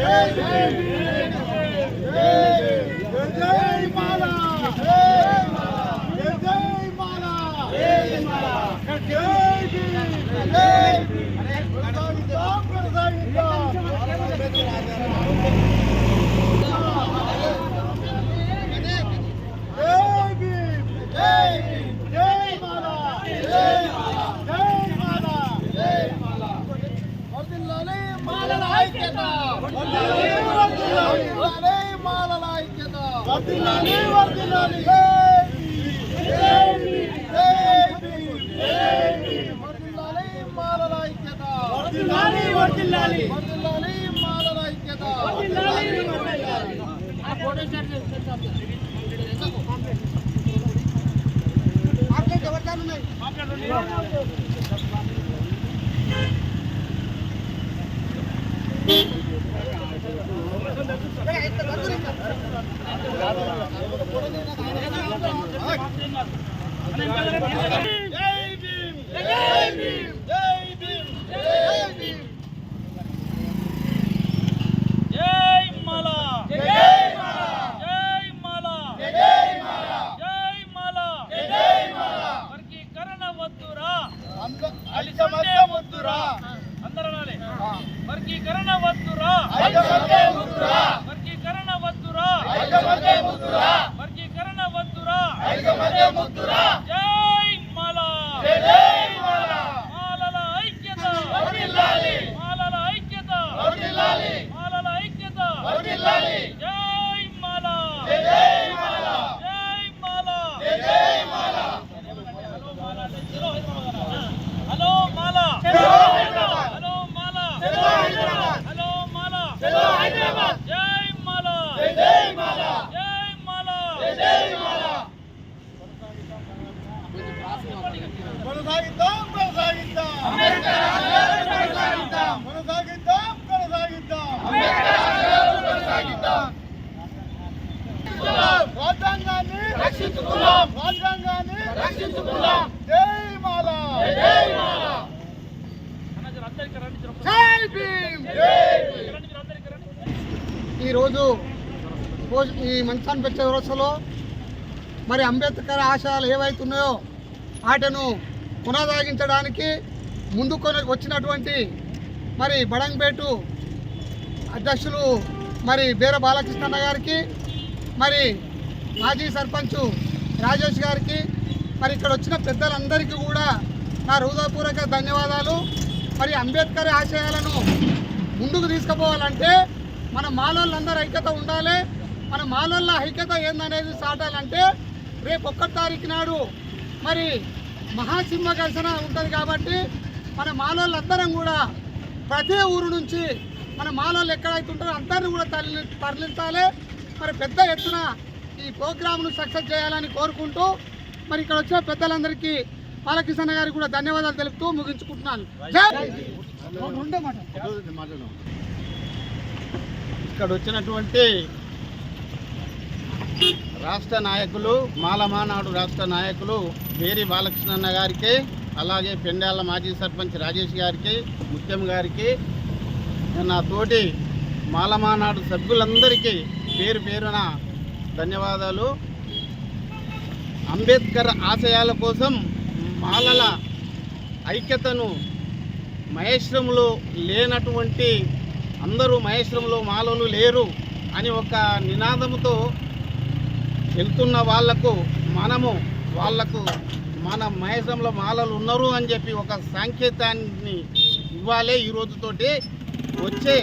జై జై జై మాల జై మాల జై మాల జై మాల జై భీమ్ జై భీమ్ కొనసాగిద్దాం కొనసాగిద్దాం జై భీమ్ జై భీమ్ జై మాల జై మాల జై మాల జై మాల వర్ధిల్లాలి మాలల ఐక్యత వర్ధిల్లాలి వర్ధిల్లాలి మాలల ఐక్యత. వర్ధిల్లాలి వర్ధిల్లాలి జై భీమ్ జై భీమ్ జై భీమ్ వర్ధిల్లాలి మాలల ఐక్యత వర్ధిల్లాలి వర్ధిల్లాలి వర్ధిల్లాలి మాలల ఐక్యత వర్ధిల్లాలి వర్ధిల్లాలి ఆ ఫోటో స్టార్ట్ చేస్తాం మాట్లాడి ఎవరిదాన్ని ఉన్నాయి జై భీమ్ జై భీమ్ జై భీమ్ జై భీమ్ జై మాల జై మాల జై మాల జై మాల జై మాల జై మాల వర్గీకరణ వద్దురా అలిసమద్ద ముద్దురా అందరూ అనాలి. వర్గీకరణ వద్దురా ఐకమత్య ముద్దురా వర్గీకరణ వద్దురా ఐకమత్య ముద్దురా వర్గీకరణ వద్దురా ఐకమత్య ముద్దురా జై మాల జై మాల మాలల ఐక్యత వర్ధిల్లాలి మాలల ఐక్యత వర్ధిల్లాలి మాలల ఐక్యత వర్ధిల్లాలి జై మాల జై మాల జై మాల జై మాల హలో మాల చలో హైదరాబాద్ హలో మాల చలో హైదరాబాద్ హలో మాల చలో హైదరాబాద్ జై మాల జై మాల జై మాల జై మాల కొనసాగిద్దాం కొనసాగిద్దాం. అంబేద్కర్ కొనసాగిద్దాం కొనసాగిద్దాం. కొనసాగిద్దాం అంబేద్కర్ కొనసాగిద్దాం రాజ్యాంగాన్ని రక్షించుకుందాం. రాజ్యాంగాన్ని రక్షించుకుందాం. జై మాల జై మాల భీమ్ ఈరోజు ఈ మంచాన్ పెట్టే వరుసలో మరి అంబేద్కర్ ఆశయాలు ఏవైతున్నాయో ఆటను కొనసాగించడానికి ముందుకొని వచ్చినటువంటి మరి బడంగపేటు అధ్యక్షులు మరి బీర బాలకృష్ణ గారికి మరి మాజీ సర్పంచ్ రాజేష్ గారికి మరి ఇక్కడ వచ్చిన పెద్దలందరికీ కూడా నా హృదయపూర్వక ధన్యవాదాలు. మరి అంబేద్కర్ ఆశయాలను ముందుకు తీసుకుపోవాలంటే మన మాలోళ్ళందరూ ఐక్యత ఉండాలి. మన మాలోళ్ళ ఐక్యత ఏందనేది సాటాలంటే రేపు ఒక్కటి తారీఖు నాడు మరి మహాసింహ ఘర్షణ ఉంటుంది కాబట్టి మన మాలోళ్ళందరం కూడా ప్రతి ఊరు నుంచి మన మాలోళ్ళు ఎక్కడైతే ఉంటారో అందరిని కూడా తరలి తరలించాలి. మరి పెద్ద ఎత్తున ఈ ప్రోగ్రామ్ను సక్సెస్ చేయాలని కోరుకుంటూ మరి ఇక్కడ వచ్చిన పెద్దలందరికీ బాలకృష్ణ గారికి కూడా ధన్యవాదాలు తెలుపుతూ ముగించుకుంటున్నాను. ఇక్కడ వచ్చినటువంటి రాష్ట్ర నాయకులు మాలమానాడు రాష్ట్ర నాయకులు పేరి బాలకృష్ణన్న గారికి అలాగే పెండాల మాజీ సర్పంచ్ రాజేష్ గారికి ముత్యం గారికి నా తోటి మాలమానాడు సభ్యులందరికీ పేరు పేరున ధన్యవాదాలు. అంబేద్కర్ ఆశయాల కోసం మాలల ఐక్యతను మహేశ్వరంలో లేనటువంటి అందరూ మహేశ్వరంలో మాలలు లేరు అని ఒక నినాదంతో వెళ్తున్న వాళ్ళకు మనము వాళ్ళకు మన మహేశంలో మాలలు ఉన్నారు అని చెప్పి ఒక సంకేతాన్ని ఇవ్వాలి ఈ రోజుతోటి. వచ్చే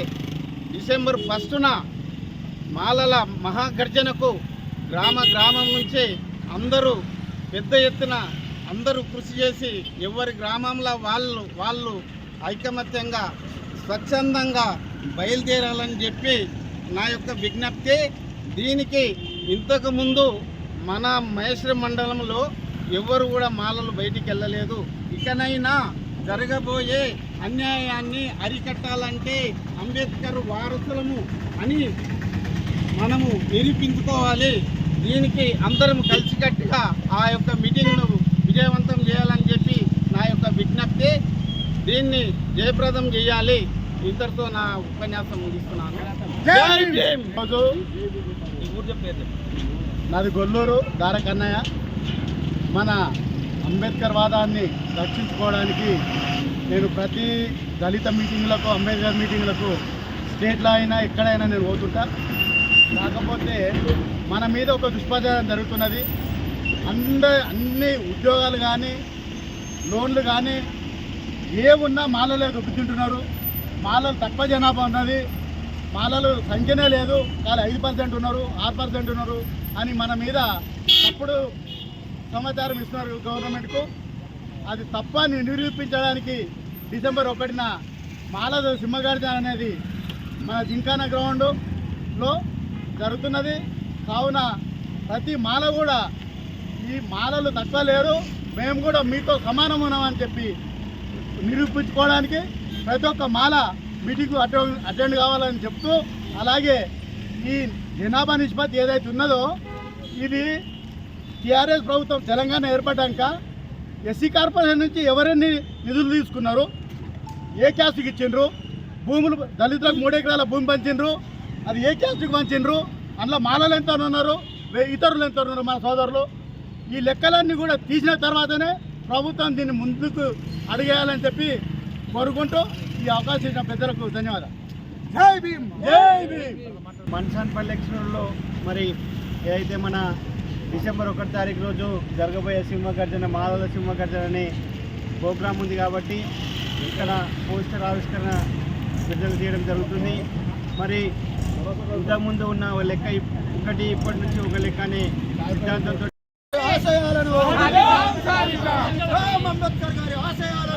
డిసెంబర్ ఫస్టున మాలల మహాగర్జనకు గ్రామ గ్రామం నుంచి అందరూ పెద్ద ఎత్తున అందరూ కృషి చేసి ఎవరి గ్రామంలో వాళ్ళు వాళ్ళు ఐకమత్యంగా స్వచ్ఛందంగా బయలుదేరాలని చెప్పి నా యొక్క విజ్ఞప్తి దీనికి ఇంతకుముందు మన మహేశ్వర మండలంలో ఎవరు కూడా మాలలు బయటికి వెళ్ళలేదు. ఇకనైనా జరగబోయే అన్యాయాన్ని అరికట్టాలంటే అంబేద్కర్ వారసులము అని మనము నిరూపించుకోవాలి. దీనికి అందరం కలిసికట్టుగా ఆ యొక్క మీటింగ్ను విజయవంతం చేయాలని చెప్పి నా యొక్క విజ్ఞప్తి. దీన్ని జయప్రదం చేయాలి. ఇంతటితో నా ఉపన్యాసం ముగిస్తున్నాను. నాది గొల్లూరు దారకన్నయ్య మన అంబేద్కర్ వాదాన్ని రక్షించుకోవడానికి నేను ప్రతి దళిత మీటింగ్లకు అంబేద్కర్ మీటింగ్లకు స్టేట్లో అయినా ఎక్కడైనా నేను పోతుంటా. కాకపోతే మన మీద ఒక దుష్ప్రచారం జరుగుతున్నది. అంద అన్ని ఉద్యోగాలు కానీ లోన్లు కానీ ఏ ఉన్నా మాలలే దొబ్బుతుంటున్నారు మాలలు తక్కువ జనాభా ఉన్నది. మాలలు సంఖ్యనే లేదు. వాళ్ళు ఐదు పర్సెంట్ ఉన్నారు ఆరు పర్సెంట్ ఉన్నారు అని మన మీద తప్పుడు సమాచారం ఇస్తున్నారు గవర్నమెంట్కు. అది తప్పని నిరూపించడానికి డిసెంబర్ ఒకటిన మాలద సింహగాడిద అనేది మన జింకాన గ్రౌండ్లో జరుగుతున్నది. కావున ప్రతి మాల కూడా ఈ మాలలు తక్కువ లేరు. మేము కూడా మీతో సమానం ఉన్నామని చెప్పి నిరూపించుకోవడానికి ప్రతి ఒక్క మాల మీటింగ్ అటెండ్ అటెండ్ కావాలని చెప్తూ అలాగే ఈ జనాభా నిష్పత్తి ఏదైతే ఉన్నదో ఇది టీఆర్ఎస్ ప్రభుత్వం తెలంగాణ ఏర్పడ్డాక ఎస్సీ కార్పొరేషన్ నుంచి ఎవరెన్ని నిధులు తీసుకున్నారు ఏ క్యాస్ట్కి ఇచ్చిండ్రు భూములు దళితులకు మూడు ఎకరాల భూమి పంచిండ్రు అది ఏ క్యాస్ట్కి పంచిండ్రు అందులో మాలలు ఎంత ఉన్నారు ఇతరులు ఎంత ఉన్నారు మన సోదరులు ఈ లెక్కలన్నీ కూడా తీసిన తర్వాతనే ప్రభుత్వం దీన్ని ముందుకు అడిగేయాలని చెప్పి కోరుకుంటూ ఈ అవకాశం ఇచ్చిన పెద్దలకు ధన్యవాదాలు. జై భీమ్! జై భీమ్! మన్సాన్పల్లి ఎక్స్ప్రెస్లో మరి ఏదైతే మన డిసెంబర్ ఒకటి తారీఖు రోజు జరగబోయే సింహగర్జన మాలల సింహగర్జన అనే ప్రోగ్రాం ఉంది కాబట్టి ఇక్కడ పోస్టర్ ఆవిష్కరణ విడుదల చేయడం జరుగుతుంది. మరి ఇంతకుముందు ఉన్న ఒక లెక్క ఒకటి ఇప్పటి నుంచి ఒక లెక్క అనే సిద్ధాంతంతో ఆశయాలను రామ్ అంబేద్కర్ గారి ఆశయాలను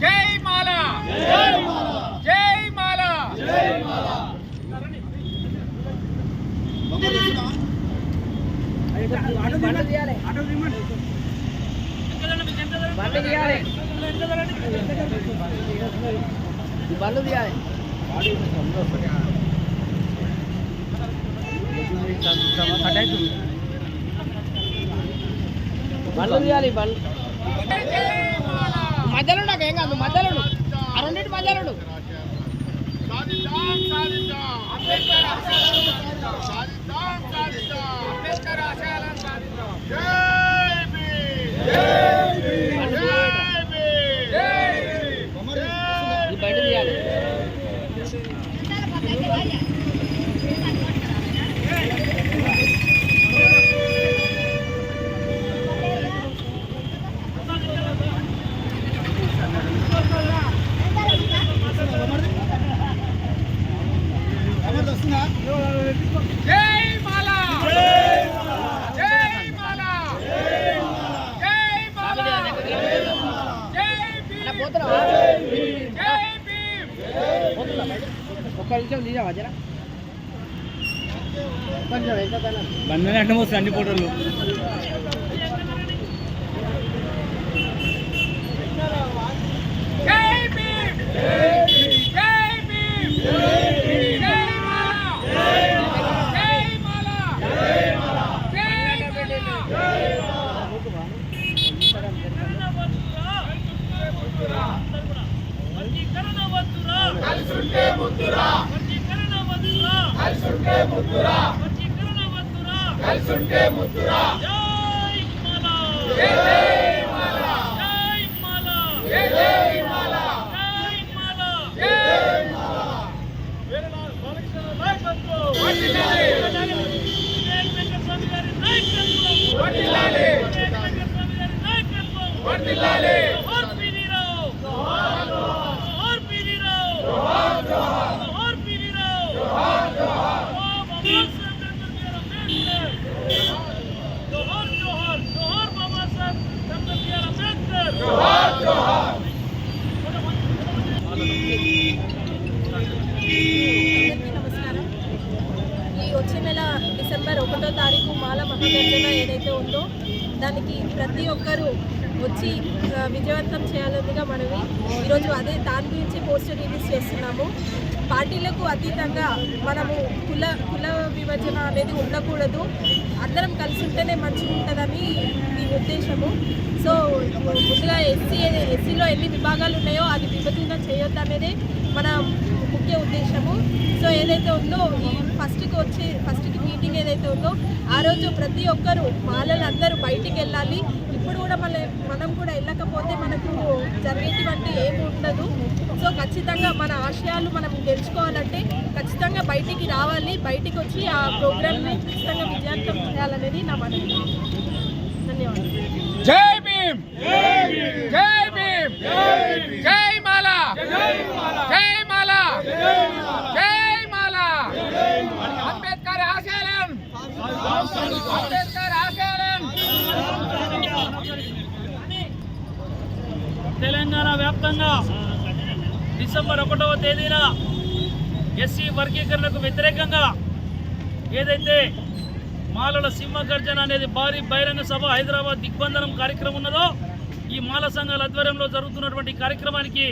జై మాల జై మాల జై భీమ్ సాధిద్దాం అంబేద్కర్ మీరు వెళ్ళి అలే అందరూ లెక్క అనేక అందరు ఇది కదా పోస్టల్ జై మాల జై మాల జై మాల బండ్లు తీయాలి బండ్లు. మధ్యలో నాకు ఏం కాదు మధ్యలో ఉండు. ఆ రెండింటి మధ్యలో అంబేద్కర్ ఆశయాలను సాధిద్దాం సాధిద్దాం సాధిద్దాం అంబేద్కర్ ఆశయాలను సాధిద్దాం జై భీమ్ జై భీమ్ జై భీమ్ జై భీమ్ ఈ బండి తీయాలి జై మాల జై మాల జై మాల జై మాల జై భీమ్ పోతున్నావా జై భీమ్ ఒక్క నిమిషం తీసావా జరా ఒక్క నిమిషం ఎంత తన బండి అంటే మోస్తుంది అన్ని ఫోటోలు. జై భీమ్ భీమ్ జై భీమ్ జై మాల. జై మాల. జై మాల. జై మాల. వర్గీకరణ వద్దురా కలిసుంటే ముద్దురా జై మాలా. జై మాల. జై మాలా జై మాల వివేక్ వెంకటస్వామి గారి నాయకత్వం. వివేక్ వెంకటస్వామి గారి నాయకత్వం. జోహార్ ప్రతి ఒక్కరూ వచ్చి విజయవంతం చేయాలనిగా మనవి. ఈరోజు అదే దాని గురించి పోస్టర్ రిలీజ్ చేస్తున్నాము. పార్టీలకు అతీతంగా మనము కుల కుల విభజన అనేది ఉండకూడదు. అందరం కలిసి ఉంటేనే మంచిగా ఉంటుందని దీని ఉద్దేశము. సో ముందుగా ఎస్సీ ఎస్సీలో ఎన్ని విభాగాలు ఉన్నాయో అది విభజన చేయొద్దు అనేది మన ముఖ్య ఉద్దేశము. సో ఏదైతే ఉందో ఈ ఫస్ట్కి వచ్చే ఫస్ట్కి మీటింగ్ ఏదైతే ఉందో ఆ రోజు ప్రతి ఒక్కరు మాలలు అందరూ బయటికి వెళ్ళాలి. ఇప్పుడు కూడా మన మనం కూడా వెళ్ళకపోతే మనకు జరిగేటువంటి ఏమి ఉండదు. సో ఖచ్చితంగా మన ఆశయాలు మనం గెలుచుకోవాలంటే ఖచ్చితంగా బయటికి రావాలి బయటికి వచ్చి ఆ ప్రోగ్రామ్ని ఖచ్చితంగా విజయవంతం చేయాలనేది నా మనవి. ధన్యవాదాలు. జై భీమ్! జై భీమ్! జై మాల! జై మాల! జై మాల! అంబేద్కర్ అంబేద్కర్ ఆశయాలను వ్యాప్తంగా డిసెంబర్ ఒకటవ తేదీన ఎస్సీ వర్గీకరణకు వ్యతిరేకంగా ఏదైతే మాలల సింహ గర్జన అనేది భారీ బహిరంగ సభ హైదరాబాద్ దిగ్బంధనం కార్యక్రమం ఉన్నదో ఈ మాల సంఘాల ఆధ్వర్యంలో జరుగుతున్నటువంటి కార్యక్రమానికి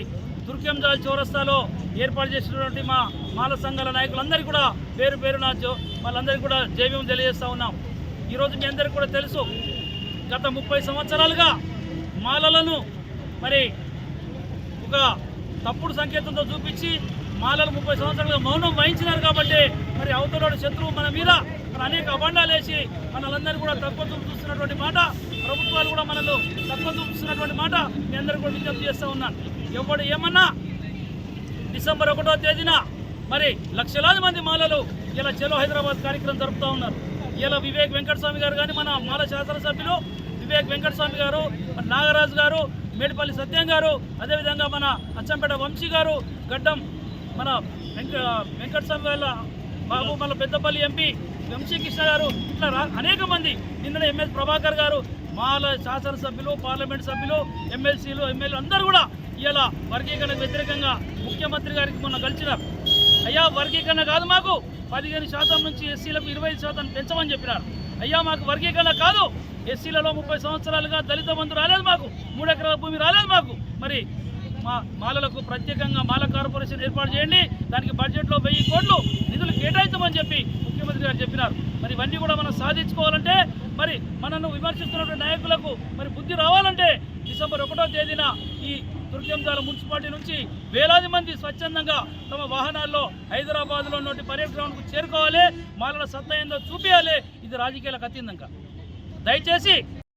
తుర్కెంజాల్ చౌరస్తాలో ఏర్పాటు చేసినటువంటి మా మాల సంఘాల నాయకులందరికీ కూడా పేరు పేరు నా వాళ్ళందరికీ కూడా జైవ్యం తెలియజేస్తా ఉన్నాం. ఈరోజు మీ అందరికీ కూడా తెలుసు గత ముప్పై సంవత్సరాలుగా మాలలను మరి ఒక తప్పుడు సంకేతంతో చూపించి మాలలు ముప్పై సంవత్సరాలుగా మౌనం వహించినారు కాబట్టి మరి అవతలలోని శత్రువు మన మీద మరి అనేక అబండాలు వేసి మనలందరూ కూడా తక్కువ చూస్తున్నటువంటి మాట ప్రభుత్వాలు కూడా మనల్ని తక్కువ చూపిస్తున్నటువంటి మాట మీ అందరూ కూడా విజ్ఞప్తి చేస్తూ ఉన్నాను. ఎవడు ఏమన్నా డిసెంబర్ ఒకటో తేదీన మరి లక్షలాది మంది మాలలు ఇలా చెలో హైదరాబాద్ కార్యక్రమం జరుపుతూ ఉన్నారు. ఇలా వివేక్ వెంకటస్వామి గారు కానీ మన మాల శాసనసభ్యులు వివేక్ వెంకటస్వామి గారు మన నాగరాజు గారు మేడిపల్లి సత్యం గారు అదేవిధంగా మన అచ్చంపేట వంశీ గారు గడ్డం మన వెంక వెంకటస్వామి వాళ్ళ బాబు మన పెద్దపల్లి ఎంపీ వంశీ కృష్ణ గారు ఇట్లా రా- అనేక మంది నిన్న ఎంఎస్ ప్రభాకర్ గారు మాల శాసనసభ్యులు పార్లమెంట్ సభ్యులు ఎమ్మెల్సీలు ఎమ్మెల్యేలు అందరూ కూడా ఇలా వర్గీకరణకు వ్యతిరేకంగా ముఖ్యమంత్రి గారికి మొన్న కలిసినారు అయ్యా వర్గీకరణ కాదు మాకు. పదిహేను శాతం నుంచి ఎస్సీలకు ఇరవై ఐదు శాతం పెంచమని చెప్పినారు. అయ్యా మాకు వర్గీకరణ కాదు. ఎస్సీలలో ముప్పై సంవత్సరాలుగా దళిత బంధు రాలేదు మాకు. మూడు ఎకరాల భూమి రాలేదు మాకు. మరి మా మాలలకు ప్రత్యేకంగా మాల కార్పొరేషన్ ఏర్పాటు చేయండి. దానికి బడ్జెట్లో వెయ్యి కోట్లు నిధులు కేటాయించమని చెప్పి ముఖ్యమంత్రి గారు చెప్పినారు. మరి ఇవన్నీ కూడా మనం సాధించుకోవాలంటే మరి మనను విమర్శిస్తున్నటువంటి నాయకులకు మరి బుద్ధి రావాలంటే డిసెంబర్ ఒకటో తేదీన ఈ దుర్గంధాల మున్సిపాలిటీ నుంచి వేలాది మంది స్వచ్ఛందంగా తమ వాహనాల్లో హైదరాబాద్లో ఉన్నటువంటి పర్యటనకు చేరుకోవాలి. మాలల సత్తా ఏందో చూపించాలి ఇది రాజకీయాలకు అతీతంగా దయచేసి